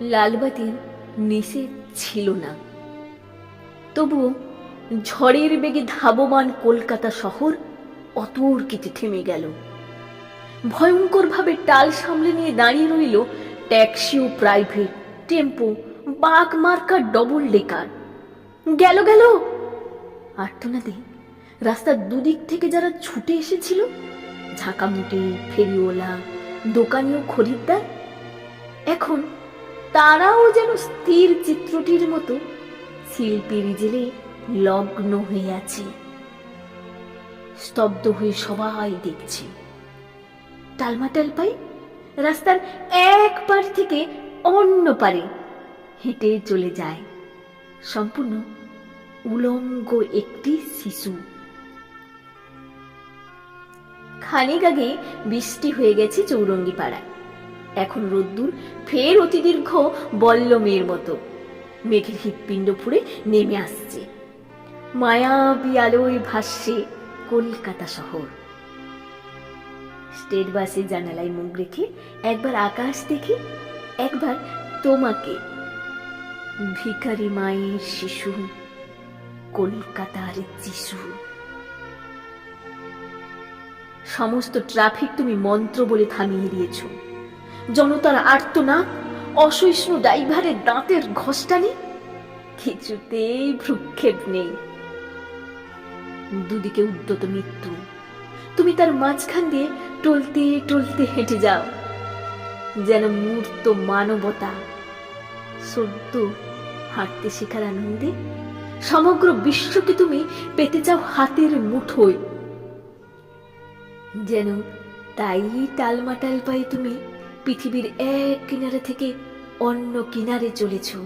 লালবাতির নিচে ছিল না। তবুও ঝড়ের বেগে ধাবমান কলকাতা শহর অতর্কিতে থেমে গেল। ভয়ঙ্করভাবে টাল সামলে নিয়ে দাঁড়িয়ে রইল ট্যাক্সি ও প্রাইভেট, টেম্পো, বাঘ মার্কা ডবল ডেকার। গেল গেল! আর্তনাদে রাস্তার দুদিক থেকে যারা ছুটে এসেছিল, ঝাঁকামুটি ফেরিওয়ালা দোকানি ও খরিদ্দার, এখন তারাও যেন স্থির চিত্রটির মতো শিল্পীর জেলে লগ্ন হয়ে আছে। স্তব্ধ হয়ে সবাই দেখছে। টালমাটাল পাই রাস্তার এক পার থেকে অন্য পারে হেঁটে চলে যায়। সম্পূর্ণ উলঙ্গ একটি শিশু। খানিক আগে বৃষ্টি হয়ে গেছে চৌরঙ্গি পাড়ায় এখন রোদ্দুর ফের অতি দীর্ঘ বল্লমের মতো। মেঘের হৃৎপিণ্ড ফুড়ে নেমে আসছে। মায়াবী আলোয় ভাসছে কলকাতা শহর। স্টেট বাসে জানালায় মুখ রেখে একবার আকাশ দেখে একবার তোমাকে। ভিখারি মায়ের শিশু, কলকাতার যিশু। সমস্ত ট্রাফিক তুমি মন্ত্র বলে থামিয়ে দিয়েছ। জনতার আর্তনাদ অসহিষ্ণু ড্রাইভারের দাঁতের ঘষ্টানি? কিছুতেই ভ্রুক্ষেপ নেই। দুদিকে উদ্যত মৃত্যু। তুমি তার মাঝখান দিয়ে টলতে টলতে হেঁটে যাও। যেন মূর্ত মানবতা। সদ্য হাঁটতে শেখার আনন্দে সমগ্র বিশ্বকে তুমি পেতে চাও হাতের মুঠোয়। যেন তাই টালমাটাল পাই তুমি পৃথিবীর এক কিনারে থেকে অন্য কিনারে চলেছো।